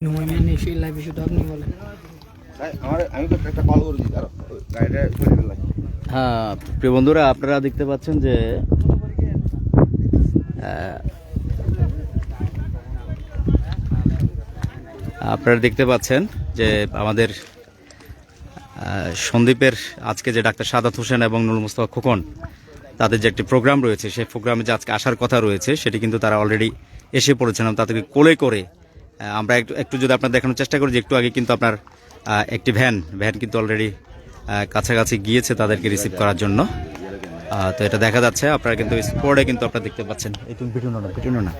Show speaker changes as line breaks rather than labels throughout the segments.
নয় লাইভে শুধু আপনি বলেন
আমি তো একটা কল করেছি তার গাড়িটা
হ্যাঁ প্রিয় বন্ধুরা আপনারা দেখতে পাচ্ছেন যে আপনারা দেখতে পাচ্ছেন যে আমাদের সন্দীপের আজকে যে ডাক্তার সাদাত হোসেন এবং নুরুল মুস্তফা খোকন তাদের যে একটি প্রোগ্রাম রয়েছে সেই প্রোগ্রামে যে আজকে আসার কথা রয়েছে সেটি কিন্তু তারা অলরেডি এসে পড়েছেন এবং তাদেরকে কোলে করে আমরা একটু একটু যদি আপনার দেখানোর চেষ্টা করি যে একটু আগে কিন্তু আপনার একটি ভ্যান ভ্যান কিন্তু অলরেডি কাছাকাছি গিয়েছে তাদেরকে রিসিভ করার জন্য। তো এটা দেখা যাচ্ছে আপনারা কিন্তু স্পোর্টে কিন্তু আপনারা দেখতে পাচ্ছেন। তুমি না না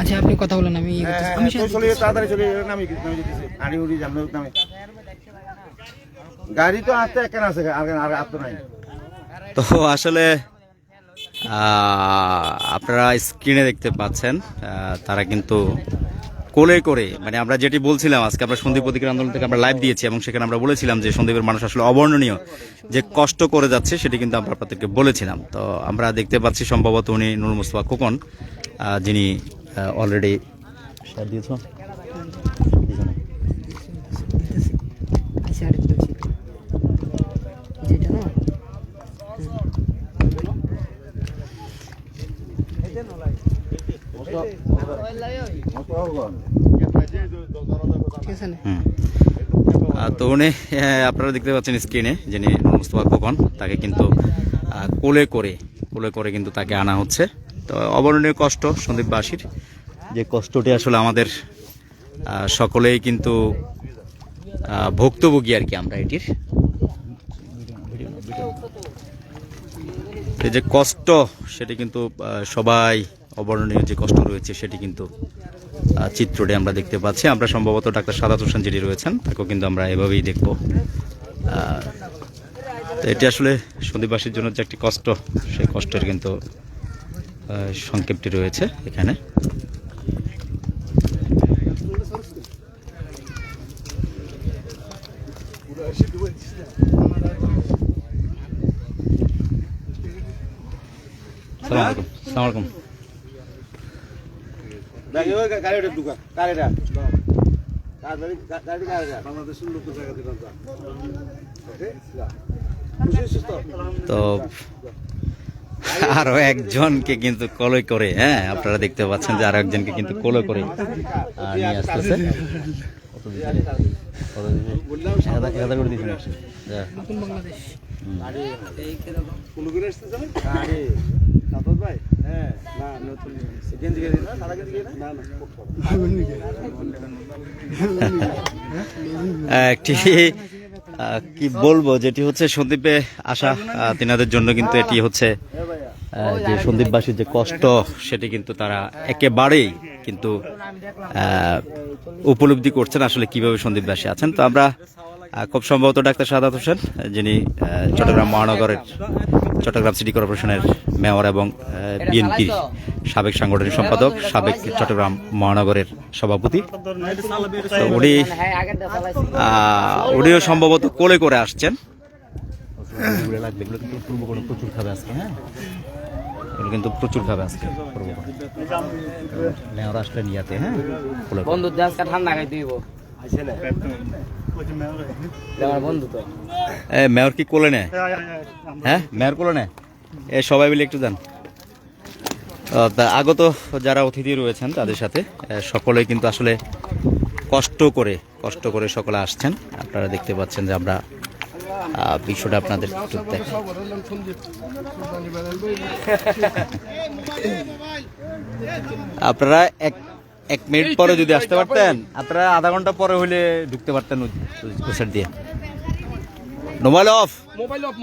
আচ্ছা আপনি কথা বলেন আমি আমি
আমি চলে তাড়াতাড়ি চলে উড়ি জানলে গাড়ি তো আসতে একখান আছে আর আর আর নাই।
তো আসলে আপনারা স্ক্রিনে দেখতে পাচ্ছেন তারা কিন্তু কোলে করে মানে আমরা যেটি বলছিলাম, আজকে আমরা সন্দীপ অধিকার আন্দোলন থেকে আমরা লাইভ দিয়েছি এবং সেখানে আমরা বলেছিলাম যে সন্দীপের মানুষ আসলে অবর্ণনীয়, যে কষ্ট করে যাচ্ছে সেটি কিন্তু আমরা আপনাদেরকে বলেছিলাম। তো আমরা দেখতে পাচ্ছি সম্ভবত উনি নুর মুস্তফা খোকন যিনি অলরেডি দিয়েছ
আচ্ছা আরেকটা ছিল যেটা না ঠিক আছে না
হুম আহ, তো উনি আপনারা দেখতে পাচ্ছেন স্ক্রিনে যিনি মুস্তফা খোকন, তাকে কিন্তু কোলে করে কোলে করে কিন্তু তাকে আনা হচ্ছে। তো অবর্ণনীয় কষ্ট সন্দীপবাসীর। যে কষ্টটি আসলে আমাদের সকলেই কিন্তু ভুক্তভোগী আর কি আমরা এটির। যে কষ্ট, সেটি কিন্তু সবাই অবর্ণনীয় যে কষ্ট রয়েছে সেটি কিন্তু চিত্রটি আমরা দেখতে পাচ্ছি। আমরা সম্ভবত ডাক্তার সাদাত হোসেন যিনি রয়েছেন, তাকেও কিন্তু আমরা এভাবেই দেখব। তো এটি আসলে সন্দীপবাসীর জন্য যে একটি কষ্ট, সেই কষ্টের কিন্তু সংক্ষেপটি রয়েছে এখানে। সালাম আলাইকুম।
গাড়িটা ঢুকা গাড়িটা। গাড়ি গাড়ি গাড়িটা বাংলাদেশের লোক জায়গা দিলাম তো
তো আরও একজনকে কিন্তু কোলে করে হ্যাঁ আপনারা দেখতে পাচ্ছেন যে আরও একজনকে কিন্তু কোলে করে নিয়ে আসতেছে।
বাংলাদেশ?
ভাই? হ্যাঁ। না নতুন গেঞ্জি গেঞ্জি না সাদা গেঞ্জি না না।
একটি কি বলব যেটি হচ্ছে সন্দীপে আসা তিনাদের জন্য কিন্তু এটি হচ্ছে যে সন্দীপবাসীর যে কষ্ট সেটি কিন্তু তারা একেবারেই কিন্তু উপলব্ধি করছেন আসলে কীভাবে সন্দীপবাসী আছেন। তো আমরা খুব সম্ভবত ডাক্তার সাদাত হোসেন, যিনি চট্টগ্রাম মহানগরের, চট্টগ্রাম সিটি কর্পোরেশনের মেয়র এবং বিএনপির সাবেক সাংগঠনিক সম্পাদক, সাবেক চট্টগ্রাম মহানগরের সভাপতি। উনি উনিও সম্ভবত কোলে করে আসছেন। কিন্তু প্রচুর খাবে আজকে আসলেন ইয়াতে হ্যাঁ?
বন্ধু ঠান্ডা খাইতে দিব
কি কোলে হ্যাঁ কোলে এ, সবাই মিলে একটু যান। তা আগত যারা অতিথি রয়েছেন তাদের সাথে সকলেই কিন্তু আসলে কষ্ট করে কষ্ট করে সকলে আসছেন। আপনারা দেখতে পাচ্ছেন যে আমরা বিষয়টা আপনাদের আপনারা এক এক মিনিট পরে যদি আসতে পারতেন? আপনারা আধা ঘণ্টা পরে হলে ঢুকতে পারতেন দিয়ে। Mobile off
mobile off